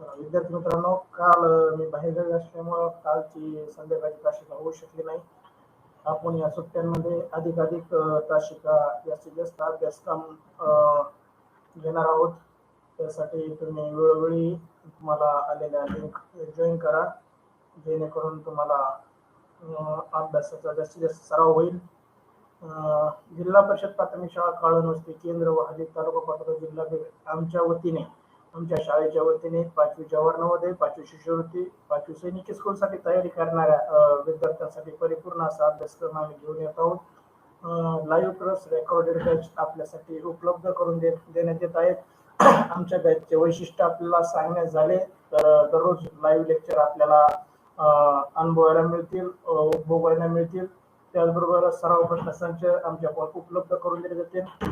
विद्यार्थी मित्रांनो काल मी बाहेरगावी असल्यामुळं कालची संध्याकाळची तासिका होऊ शकली नाही. आपण या सुट्ट्यांमध्ये अधिकाधिक अ, तासिका जास्तीत जास्त अभ्यासक्रम घेणार आहोत. त्यासाठी तुम्ही वेळोवेळी तुम्हाला आलेल्या लिंक जॉईन करा. जेणेकरून तुम्हाला अभ्यासाचा जास्तीत जास्त सराव होईल. जिल्हा परिषद प्राथमिक शाळा काळून केंद्र व हल्ली तालुका पाटोदा जिल्हा आमच्या वतीने आमच्या शाळेच्या वतीने पाचवी जवाहर नवोदय पाचवी शिष्यवृत्ती पाचवी सैनिकी स्कूलसाठी तयारी करणाऱ्या विद्यार्थ्यांसाठी परिपूर्ण असा अभ्यासक्रम आम्ही घेऊन येत आहोत. लाईव्ह प्लस रेकॉर्डेड बॅच आपल्यासाठी उपलब्ध करून दे देण्यात येत आहेत. आमच्या बॅचचे वैशिष्ट्य आपल्याला सांगण्यात झाले तर दररोज लाईव्ह लेक्चर आपल्याला अनुभवायला मिळतील उपभोगायला मिळतील. त्याचबरोबर सराव प्रश्नसंच आमच्या उपलब्ध करून दिले जातील.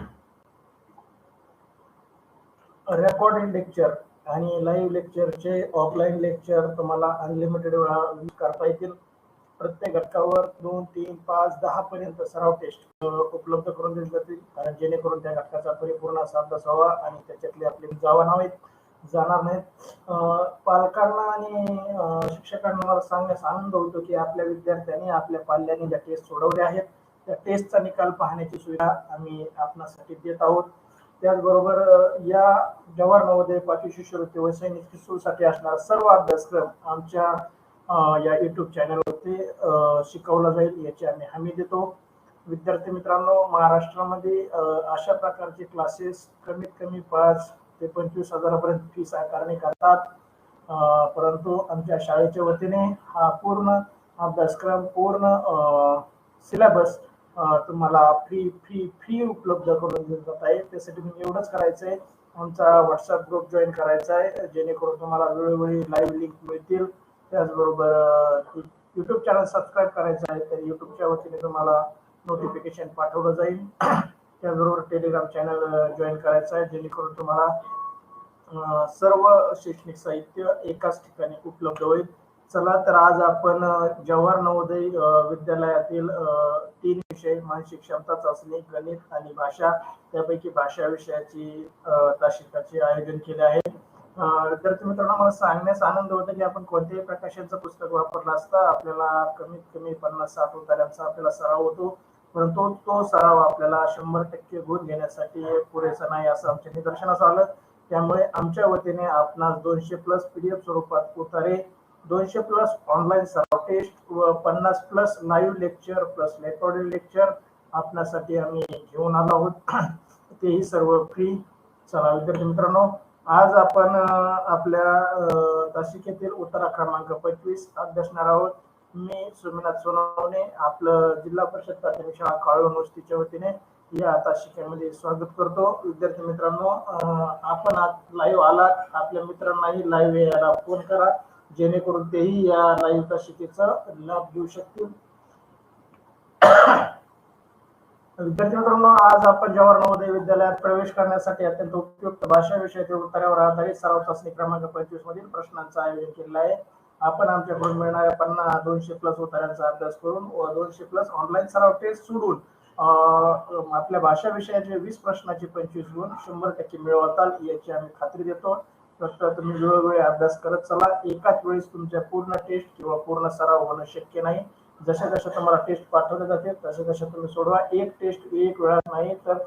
रेकॉर्डेड लेक्चर आणि लाईव्ह लेक्चरचे ऑफलाईन लेक्चर तुम्हाला अनलिमिटेड वेळा यूज करता येतील. प्रत्येक घटकावर दोन तीन पाच दहा पर्यंत सराव टेस्ट उपलब्ध करून दिली जातील. कारण जेणेकरून त्या घटकाचा परिपूर्ण असा अभ्यास व्हावा आणि त्याच्यातले आपले जावा नाहीत जाणार नाहीत. पालकांना आणि शिक्षकांना मला सांगण्यास आनंद होतो की आपल्या विद्यार्थ्यांनी आपल्या पाल्याने ज्या टेस्ट सोडवल्या आहेत त्या टेस्टचा निकाल पाहण्याची सुविधा आम्ही आपणासाठी देत आहोत. त्याचबरोबर या जवाहर नवोदय पाचवी शिष्यवृत्ती व सैनिक स्कूलसाठी असणारा सर्व अभ्यासक्रम आमच्या या युट्यूब चॅनलवरती शिकवला जाईल याची आम्ही हमी देतो. विद्यार्थी मित्रांनो महाराष्ट्रामध्ये अशा प्रकारचे क्लासेस कमीत कमी पाच ते पंचवीस हजारापर्यंत फीस आकारणी करतात. परंतु आमच्या शाळेच्या वतीने हा पूर्ण अभ्यासक्रम पूर्ण सिलेबस तुम्हाला फ्री फ्री फ्री उपलब्ध करून दिलं जात आहे. त्यासाठी तुम्ही एवढंच करायचं आहे आमचा व्हॉट्सअप ग्रुप जॉईन करायचा आहे. जेणेकरून तुम्हाला वेळोवेळी लाईव्ह लिंक मिळतील. त्याचबरोबर युट्यूब चॅनल सबस्क्राईब करायचं आहे तर युट्यूबच्या वतीने तुम्हाला नोटिफिकेशन पाठवलं जाईल. त्याचबरोबर टेलिग्राम चॅनल जॉईन करायचं आहे. जेणेकरून तुम्हाला सर्व शैक्षणिक साहित्य एकाच ठिकाणी उपलब्ध होईल. चला तर आज आपण जवाहर नवोदय विद्यालयातील तीन विषय मानसिक क्षमता चाचणी गणित आणि भाषा त्यापैकी भाषा विषयाची तासिकाचे आयोजन केले आहे. विद्यार्थी मित्रांनो मला सांगण्यास आनंद होतो की आपण कोणत्याही प्रकाशाचं पुस्तक वापरलं असता आपल्याला कमीत कमी पन्नास साठ उतार्यांचा आपल्याला सराव होतो. परंतु तो सराव आपल्याला शंभर टक्के गुण घेण्यासाठी पुरेसा नाही असं आमच्या निदर्शनास आलं. त्यामुळे आमच्या वतीने आपणास दोनशे प्लस पीडीएफ स्वरूपात उतारे. दोनशे प्लस ऑनलाईन सराव टेस्ट व पन्नास plus live lecture plus recorded lecture आपल्यासाठी आम्ही घेऊन आलो आहोत. तेही सर्व फ्री चला विद्यार्थी मित्रांनो आज आपण आपल्या तासिकेतील उत्तरा क्रमांक पंचवीस अभ्यासणार आहोत. मी सुमिनाथ सोनवणे आपलं जिल्हा परिषद प्राथमिक शाळा काळून वस्तीच्या वतीने या तासिकेमध्ये स्वागत करतो. विद्यार्थी मित्रांनो आपण आज लाईव्ह आलात. आपल्या मित्रांनाही लाईव्ह यायला फोन करा. जेणेकरून तेही या लाईव्ह तासिकेचा लाभ घेऊ शकतील. विद्यार्थी मित्रांनो आज आपण जवाहर नवोदय विद्यालयात प्रवेश करण्यासाठी अत्यंत उपयुक्त भाषा विषयातील उत्तरावर आधारित सराव चाचणी क्रमांक पंचवीस मधील प्रश्नांचं आयोजन केलेलं आहे. आपण आमच्याकडून मिळणाऱ्या पन्नास दोनशे प्लस उत्तरांचा अभ्यास करून व दोनशे प्लस ऑनलाईन सराव टेस्ट सोडून आपल्या भाषा विषयाचे वीस प्रश्नाचे पंचवीस गुण शंभर टक्के मिळवताल याची आम्ही खात्री देतो. फक्त तुम्ही वेळोवेळी अभ्यास करत चला. एकाच वेळेस तुमच्या पूर्ण टेस्ट किंवा पूर्ण सराव होणं शक्य नाही. जशा जशा तुम्हाला टेस्ट पाठवले जाते तशा तशा तुम्ही सोडवा. एक टेस्ट एक वेळा नाही तर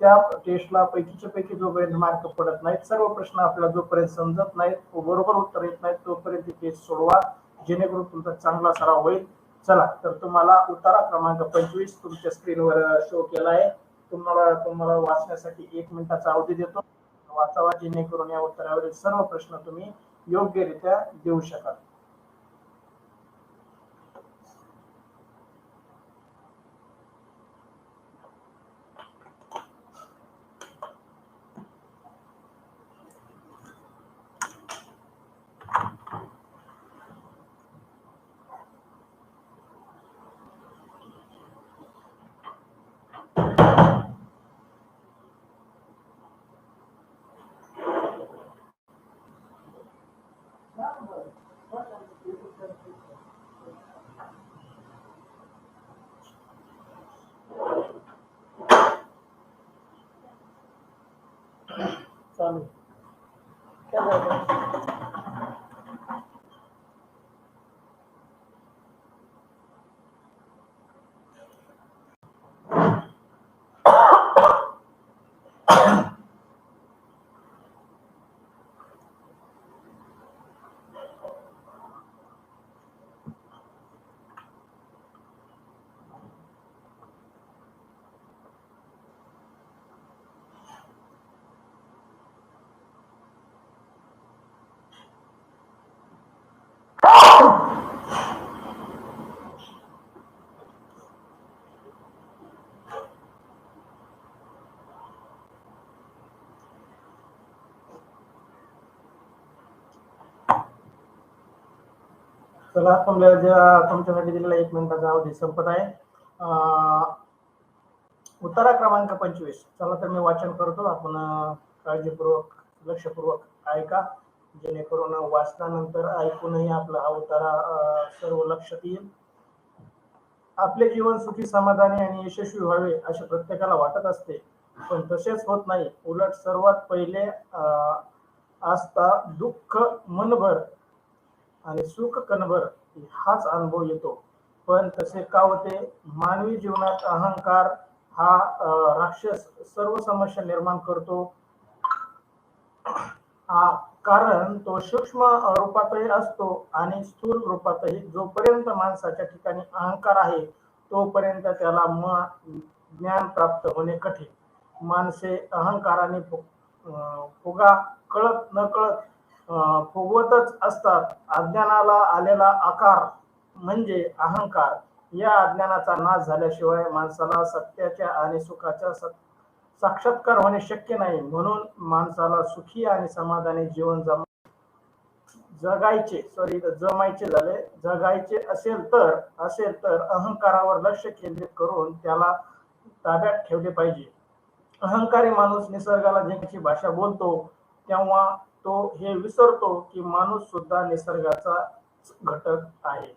त्या टेस्टला पैकीच्या पैकी जोपर्यंत मार्क पडत नाहीत सर्व प्रश्न आपल्याला जोपर्यंत समजत नाहीत बरोबर उत्तर येत नाहीत तोपर्यंत टेस्ट सोडवा. जेणेकरून तुमचा चांगला सराव होईल. चला तर तुम्हाला उतारा क्रमांक पंचवीस तुमच्या स्क्रीनवर शो केला आहे. तुम्हाला तुम्हाला वाचण्यासाठी एक मिनिटाचा अवधी देतो. वाचावा जेणेकरून या उत्तरावरील सर्व प्रश्न तुम्ही योग्यरित्या देऊ शकाल. चालू काय झालं? चला तुमच्या ज्या तुमच्यासाठी दिलेला एक मिनिटाचा अवधी संपत आहे. अं, उत्तरा क्रमांक पंचवीस. चला तर मी वाचन करतो. आपण काळजीपूर्वक लक्षपूर्वक ऐका. जेणेकरून वाचल्यानंतर ऐकूनही आपला हा उतारा सर्व लक्षात येईल. आपले जीवन सुखी समाधानी आणि यशस्वी व्हावे असे प्रत्येकाला वाटत असते. पण तसेच होत नाही. उलट सर्वात पहिले असता दुःख मनभर आणि सुख कणभर हाच अनुभव येतो. पण तसे का होते? मानवी जीवनात अहंकार हा राक्षस सर्व समस्या निर्माण करतो. कारण तो सूक्ष्म रूपातही असतो आणि स्थूल रूपातही जोपर्यंत माणसाच्या ठिकाणी अहंकार आहे तोपर्यंत त्याला म ज्ञान प्राप्त होणे कठीण. माणसे अहंकाराने अं, फुगा कळत न कळत फुगवतच असतात. अज्ञानाला आलेला आकार म्हणजे अहंकार. या अज्ञानाचा नाश झाल्याशिवाय माणसाला सत्याच्या आणि सुखाच्या साक्षात्कार होणे शक्य नाही. म्हणून माणसाला सुखी आणि समाधानी जीवन जम जगायचे सॉरी जमायचे झाले. जगायचे असेल तर असेल तर अहंकारावर लक्ष केंद्रित करून त्याला ताब्यात ठेवले पाहिजे. अहंकारी माणूस निसर्गाला जिंकण्याची भाषा बोलतो तेव्हा तो हे विसरतो की माणूस सुद्धा निसर्गाचा घटक आहे.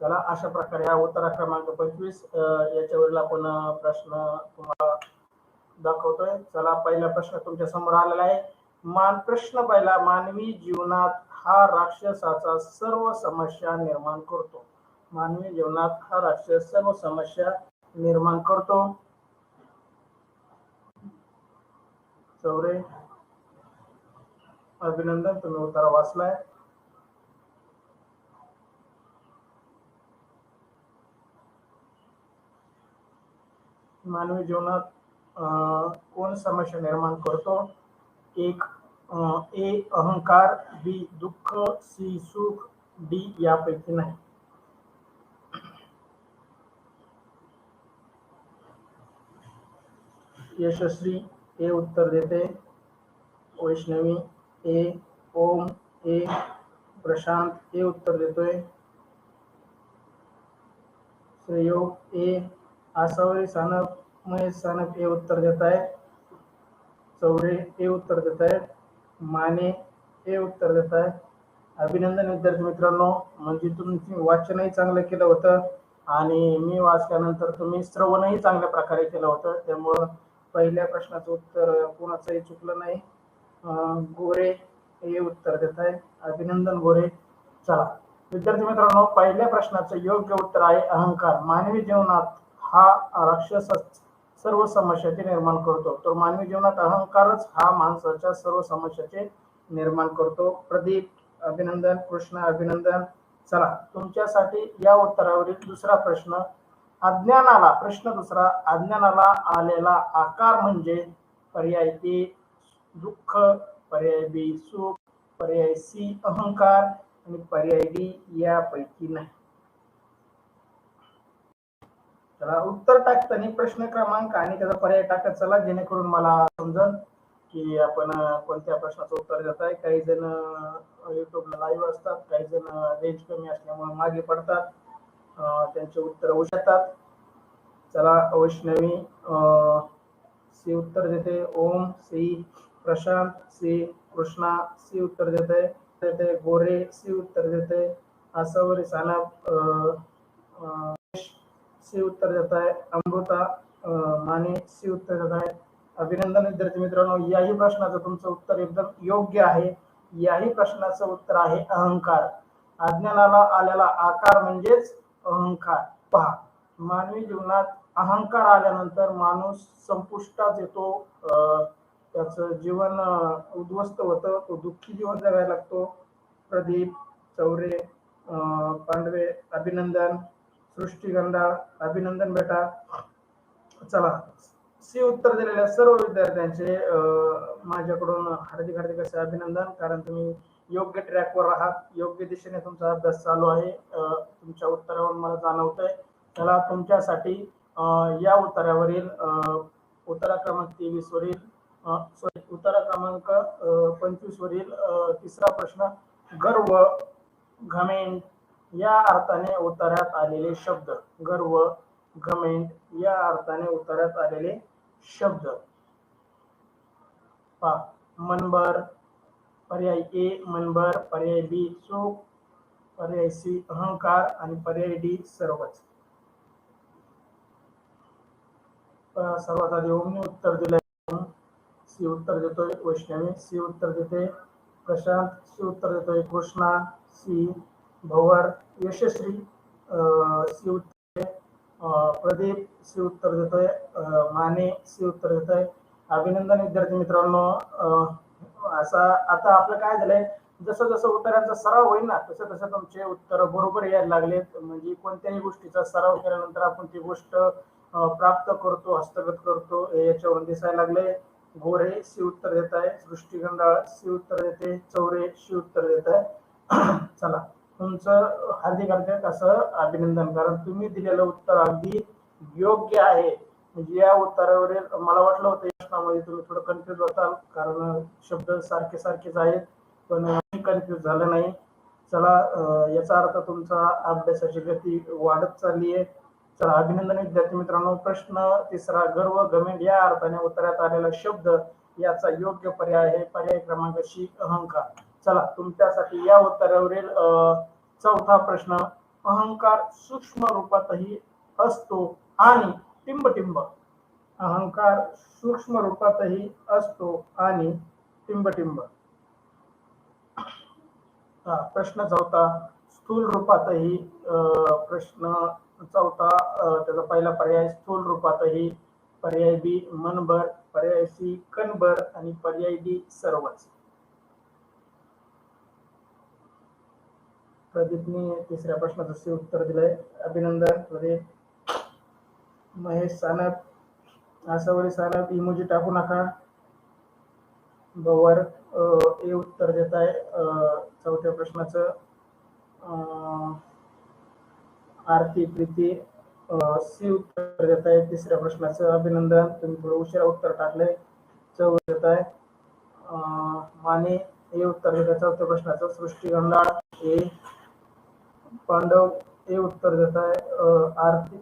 चला अशा प्रकारे हा उत्तरा क्रमांक पंचवीस याच्यावरील आपण प्रश्न तुम्हाला दाखवतोय. चला पहिला प्रश्न तुमच्यासमोर आलेला आहे. मान प्रश्न पहिला मानवी जीवनात हा राक्षसाचा सर्व समस्या निर्माण करतो. मानवी जीवनात हा राक्षस सर्व समस्या निर्माण करतो. चौरे अभिनंदन तुम्ही उत्तर वाचलाय मानवी जीवनात अं, कोण समस्या निर्माण करतो? एक ए अहंकार बी दुःख सी सुख डी यापैकी नाही. यशस्वी ए उत्तर देते. वैष्णवी ए ओम ए प्रशांत ए उत्तर देतोय. श्रेयोग ए आसावरी सानप महेश सानप ए उत्तर देत आहे चौरे ए उत्तर देत आहे माने ए उत्तर देत आहे अभिनंदन विद्यार्थी मित्रांनो म्हणजे तुम्ही वाचनही चांगलं केलं होतं आणि मी वाचल्यानंतर तुम्ही श्रवणही चांगल्या प्रकारे केलं होतं. त्यामुळं पहिल्या प्रश्नाचं उत्तर कोणाचंही चुकलं नाही. गोरे हे उत्तर देत आहे अभिनंदन गोरे. चला. विद्यार्थी मित्रांनो पहिल्या प्रश्नाचं योग्य उत्तर आहे अहंकार. मानवी जीवनात हा राक्षस सर्व समस्याचे निर्माण करतो. तर मानवी जीवनात अहंकारच हा माणसाच्या सर्व समस्याचे निर्माण करतो. प्रदीप अभिनंदन कृष्ण अभिनंदन. चला. तुमच्यासाठी या उत्तरावरील दुसरा प्रश्न. अज्ञानाला प्रश्न दुसरा अज्ञानाला आलेला आकार म्हणजे पर्याय ए दुःख पर्याय बी सुख पर्याय सी अहंकार आणि पर्याय डी यापैकी नाही. चला उत्तर टाकताना प्रश्न क्रमांक आणि त्याचा पर्याय टाकत चला जेणेकरून मला समजल की आपण कोणत्या प्रश्नाचं उत्तर देत आहे. काही जण युट्यूबला लाईव्ह असतात काही जण रेंज कमी असल्यामुळे मागे पडतात त्यांचे उत्तर होऊ शकतात. चला वैष्णवी अं, सी उत्तर देते. Om C. Prashant C. Krishna C उत्तर देते देते गोरे सी उत्तर देते आसावरी सानप अं, सी उत्तर देत आहे अमृता अं, माने सी उत्तर देत आहे अभिनंदन विद्यार्थी मित्रांनो याही प्रश्नाचं तुमचं उत्तर एकदम योग्य आहे. याही प्रश्नाचं उत्तर आहे अहंकार. अज्ञानाला आलेला आकार म्हणजेच अहंकार. पहा मानवी जीवनात अहंकार आल्यानंतर माणूस संपुष्टात येतो अं, त्याचं जीवन उद्ध्वस्त होतं. तो दुःखी जीवन जगायला लागतो. प्रदीप चौरे पांडवे अभिनंदन सृष्टीगंधा अभिनंदन बेटा. चला सी उत्तर दिलेल्या सर्व विद्यार्थ्यांचे माझ्याकडून हार्दिक हार्दिक असे अभिनंदन. कारण तुम्ही योग्य ट्रॅकवर आहात. योग्य दिशेने तुमचा अभ्यास चालू आहे. तुमच्या उत्तरावरून मला जाणवतंय. चला तुमच्यासाठी या उत्तरावरील उत्तरा क्रमांक तेवीस वरील सॉरी उतारा क्रमांक पंचवीस वरील तिसरा प्रश्न गर्व घमेंट या अर्थाने उतार्यात आलेले शब्द. गर्व घमेंट या अर्थाने उतार्यात आलेले शब्द. पा मनबर पर्याय ए मनबर पर्याय बी चूक पर्याय सी अहंकार आणि पर्याय डी सर्वच. सर्वात आधी ओमने उत्तर दिलं सी उत्तर देतोय वैष्णवी सी उत्तर देते प्रशांत सी उत्तर देतोय कृष्णा सी भोवर यशस्वी सी उत्तर प्रदीप सी उत्तर देतोय माने सी उत्तर देतोय. अभिनंदन विद्यार्थी मित्रांनो असा आता आपलं काय झालंय जसं जसं उत्तरांचा सराव होईल ना तसं तसं तुमचे उत्तर बरोबर यायला लागले म्हणजे कोणत्याही गोष्टीचा सराव केल्यानंतर आपण ती गोष्ट प्राप्त करतो हस्तगत करतो याच्यावर याच्यावरून दिसायला लागले गोरे शी उत्तर देत आहे. सृष्टी गंगाळ शी उत्तर देते. चौरे शी उत्तर देत आहे. चला तुमचं हार्दिक हार्दिक असं अभिनंदन. कारण तुम्ही दिलेलं उत्तर अगदी योग्य आहे. म्हणजे या उत्तरावरील मला वाटलं होतं प्रश्नामध्ये तुम्ही थोडं कन्फ्युज होताल. कारण शब्द सारखे सारखेच आहेत. पण कन्फ्युज झालं नाही. चला याचा अर्थ तुमचा अभ्यासाची गती वाढत चालली आहे. चला अभिनंदन विद्यार्थी मित्रांनो. प्रश्न तिसरा गर्व गमेंट या अर्थाने उत्तरात आलेला शब्द याचा योग्य पर्याय आहे. पर्याय क्रमांक शी अहंकार. चला तुमच्यासाठी या उत्तरावरील चौथा प्रश्न अहंकार सूक्ष्म रूपातही असतो आणि टिंबटिंब. अहंकार सूक्ष्म रूपातही असतो आणि टिंबटिंब. हा, प्रश्न चौथा स्थूल रूपातही प्रश्न चौथा त्याचा पहिला पर्याय स्थूल रूपातही पर्याय बी मनभर पर्याय सी कणभर आणि पर्याय डी सर्वच. प्रदीपने तिसऱ्या प्रश्नाचं उत्तर दिलंय. अभिनंदन प्रदीप. महेश सानप आसावरी सानप इमोजी टाकू नका. गवर ए उत्तर देत आहे चौथ्या प्रश्नाचं. आरती प्रीती सी उत्तर देत आहे तिसऱ्या प्रश्नाचं अभिनंदन. तुम्ही थोडं उशिरा उत्तर टाकलंय चौ देत आहे माने हे उत्तर देत आहे चौथ्या प्रश्नाचं सृष्टी गंगाळ हे पांडव हे उत्तर देत आहे आरती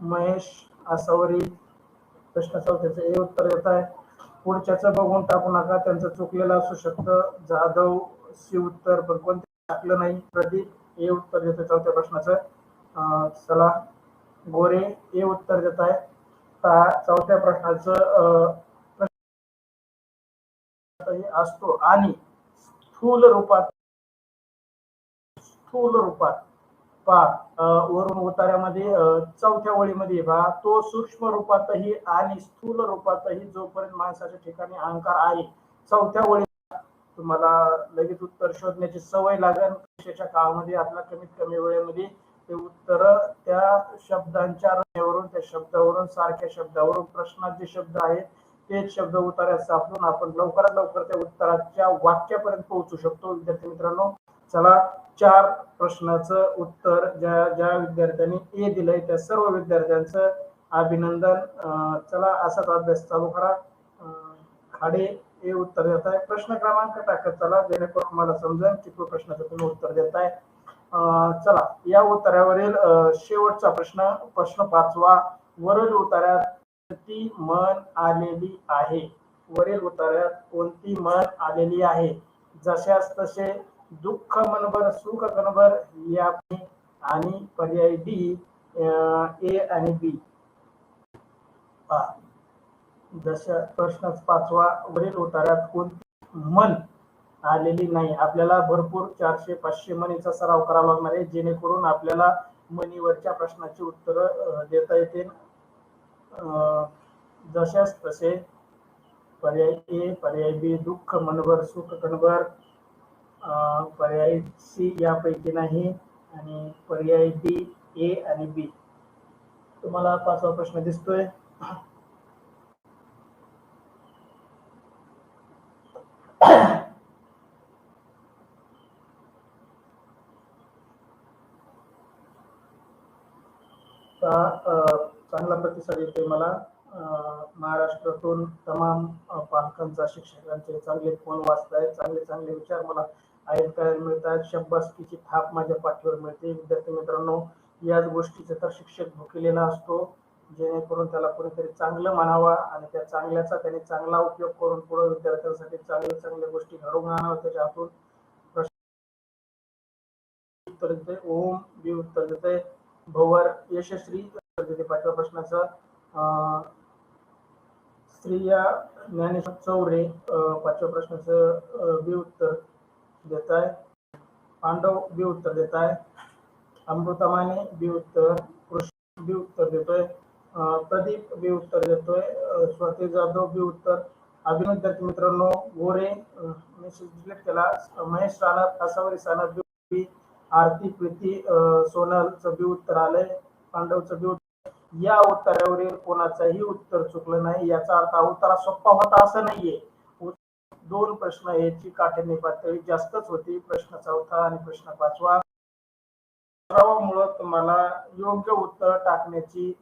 महेश आसावरी प्रश्न चौथ्याचं हे उत्तर देत आहे पुढच्याचं बघून टाकू नका. त्यांचं चुकलेलं असू शकतं. जाधव सी उत्तर पण कोणते टाकलं नाही. प्रदीप हे उत्तर देतं चौथ्या प्रश्नाचं. चला गोरे हे उत्तर देत आहे चौथ्या प्रश्नाचं असतो. आणि स्थूल रूपात स्थूल रूपात पा वरून उतार्यामध्ये चौथ्या ओळीमध्ये पहा तो सूक्ष्म रूपातही आणि स्थूल रूपातही जोपर्यंत माणसाच्या ठिकाणी अहंकार आहे चौथ्या ओळी तुम्हाला लगेच उत्तर शोधण्याची सवय लागेल. परीक्षेच्या काळामध्ये आपला कमीत कमी वेळेमध्ये ते उत्तर त्या शब्दांच्या रचनेवरून त्या शब्दावरून सारख्या शब्दावरून प्रश्नात जे शब्द आहेत तेच शब्द उतार्यात सापडून आपण लवकरात लवकर त्या उत्तराच्या वाक्यापर्यंत पोहोचू शकतो. विद्यार्थी मित्रांनो चला चार प्रश्नाचं उत्तर ज्या ज्या विद्यार्थ्यांनी ए दिलंय त्या सर्व विद्यार्थ्यांचं अभिनंदन. अं, चला असाच अभ्यास चालू करा. अं, खाडे हे उत्तर देत आहे प्रश्न क्रमांक टाकत चला जेणेकरून तुम्हाला समजेल किती प्रश्नाचं तुम्ही उत्तर देत आहे चला या उत्तरावरील शेवटचा प्रश्न प्रश्न पाचवा. वरील उतारात ती मन आलेली आहे? वरील उत्तरात कोणती मन आलेली आहे? जशास तसे दुःख मनभर सुख कनभर या आणि पर्याय डी ए आणि बी. जशा प्रश्न पाचवा. वरील उतारात कोणती मन आलेली नाही. आपल्याला भरपूर चारशे पाचशे मनीचा सराव करावा लागणार आहे जेणेकरून आपल्याला मनीवरच्या प्रश्नाची उत्तर देता येतील. जशास तसे पर्याय ए पर्याय बी दुःख मनभर सुख कणभर पर्याय सी यापैकी नाही आणि पर्याय डी ए आणि बी. तुम्हाला पाचवा प्रश्न दिसतोय. चा- चांगला प्रतिसाद येतोय मला. महाराष्ट्रातून तमाम पालकांचा शिक्षकांचे चांगले फोन वाचतायत चांगले चांगले विचार मला ऐकायला मिळतात शब्बासकीची थाप माझ्या पाठीवर मिळते. विद्यार्थी मित्रांनो याच गोष्टीचा तर शिक्षक भुकेलेला असतो. जेणेकरून त्याला कोणीतरी चांगलं म्हणावा आणि त्या चांगल्याचा त्याने चांगला उपयोग करून पुढे विद्यार्थ्यांसाठी चांगल्या चांगल्या गोष्टी घडवून आणाव्या त्याच्या हातून उत्तर देते ओम बी उत्तर देते भोवर यशस्वी उत्तर पाचव्या प्रश्नाचं स्त्रिया ज्ञानेश्वर चौरे पाचव्या प्रश्नाचं बी उत्तर देत आहे पांडव बी उत्तर देत आहे अमृता माने बी उत्तर कृष्ण बी उत्तर देतोय. प्रदीप बी उत्तर देतोय. अं, स्वाती जाधव बी उत्तर. अभिनव विद्यार्थी मित्रांनो गोरे मेसेज डिलीट केला. महेश राणा कासावरी सानप बी आरती प्रीती सोनल सोनलचं बी उत्तर आलंय पांडव बी उत्तर. या उत्तरावरील कोणाचंही उत्तर चुकलं नाही याचा अर्थ हा उत्तर सोपा होता असं नाहीये. दोन प्रश्न याची काठिण्य पातळी जास्तच होती. प्रश्न चौथा आणि प्रश्न पाचवा. सरावामुळं तुम्हाला योग्य उत्तर टाकण्याची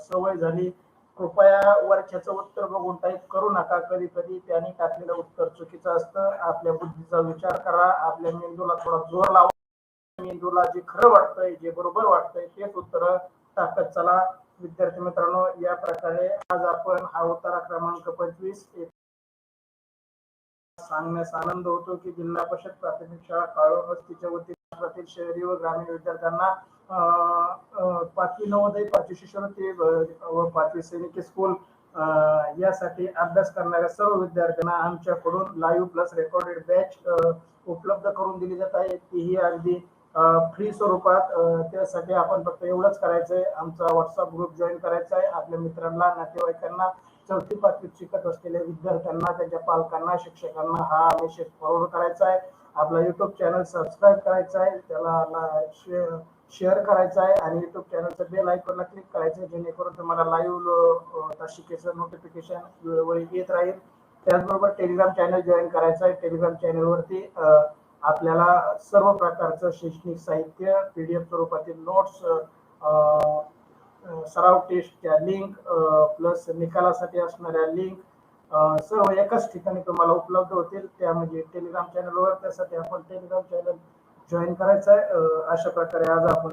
सवय झाली. कृपया वरच्याचं उत्तर बघून टाईप करू नका. कधी कधी त्यांनी टाकलेलं उत्तर चुकीचं असतं. आपल्या बुद्धीचा विचार करा. आपल्या मेंदूला थोडा जोर लावा. मेंदूला जे खरं वाटतंय जे बरोबर वाटतंय तेच उत्तर टाकत चला विद्यार्थी मित्रांनो या प्रकारे आज आपण हा उतारा क्रमांक पंचवीस सांगण्यास आनंद होतो की जिल्हा परिषद प्राथमिक शाळा काळो वस्तीच्या वतीने शहरी व ग्रामीण विद्यार्थ्यांना पाचवी नवोदय पाचवी शिष्यवृत्ती व- पाचवी सैनिकी स्कूल यासाठी अभ्यास करणाऱ्या सर्व विद्यार्थ्यांना आमच्याकडून लाईव्ह प्लस रेकॉर्डेड बॅच उपलब्ध करून दिली जात आहे. तीही अगदी फ्री स्वरूपात त्यासाठी आपण फक्त एवढंच करायचंय. आमचा व्हॉट्सअप ग्रुप जॉईन करायचा आहे. आपल्या मित्रांना नातेवाईकांना चौथी पाचवीत शिकत असलेल्या विद्यार्थ्यांना त्यांच्या पालकांना शिक्षकांना हा मेसेज फॉरवर्ड करायचा आहे. आपला युट्यूब चॅनल सबस्क्राईब करायचा आहे. त्याला शेअर करायचा आहे. आणि युट्यूब चॅनलचं बेल आयकॉनला क्लिक करायचं आहे जेणेकरून तुम्हाला लाईव्ह तासिकेचं नोटिफिकेशन वेळोवेळी येत राहील. त्याचबरोबर टेलिग्राम चॅनल जॉईन करायचं आहे. टेलिग्राम चॅनलवरती आपल्याला सर्व प्रकारचं शैक्षणिक साहित्य पीडीएफ स्वरूपातील नोट्स सराव टेस्टच्या लिंक प्लस निकालासाठी असणाऱ्या लिंक सर्व एकाच ठिकाणी तुम्हाला उपलब्ध होतील. त्या म्हणजे टेलिग्राम चॅनलवर त्यासाठी आपण टेलिग्राम चॅनल जॉईन करायचं आहे अशा प्रकारे आज आपण